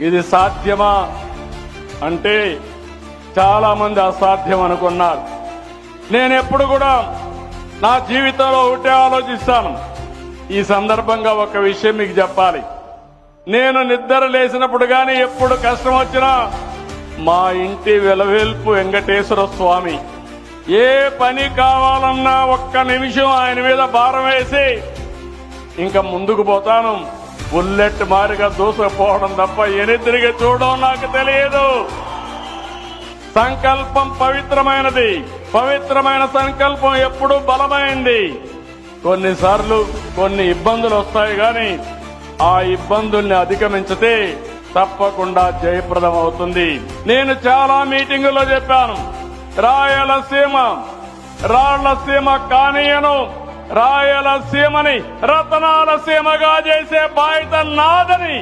ఇది సాధ్యమా అంటే చాలా మంది అసాధ్యం అనుకున్నారు. నేను ఎప్పుడు కూడా నా జీవితంలో ఒకటే ఆలోచిస్తాను. ఈ సందర్భంగా ఒక విషయం మీకు చెప్పాలి. నేను నిద్ర లేచినప్పుడు కానీ ఎప్పుడు కష్టం వచ్చినా మా ఇంటి వెలవెల్పు వెంకటేశ్వర స్వామి ఏ పని కావాలన్నా ఒక్క నిమిషం ఆయన మీద భారం వేసి ఇంకా ముందుకు పోతాను. బుల్లెట్ మారిగా దూసుకుపోవడం తప్ప ఎనిద్రిగా చూడడం నాకు తెలియదు. సంకల్పం పవిత్రమైనది. పవిత్రమైన సంకల్పం ఎప్పుడూ బలమైంది. కొన్నిసార్లు కొన్ని ఇబ్బందులు వస్తాయి గాని ఆ ఇబ్బందుల్ని అధిగమించితే తప్పకుండా జయప్రదం అవుతుంది. నేను చాలా మీటింగుల్లో చెప్పాను. రాయలసీమ రాళ్ళసీమ కానీయను. రాయలసీమని రతనాల సీమగా చేసే బాధ్యత నాదని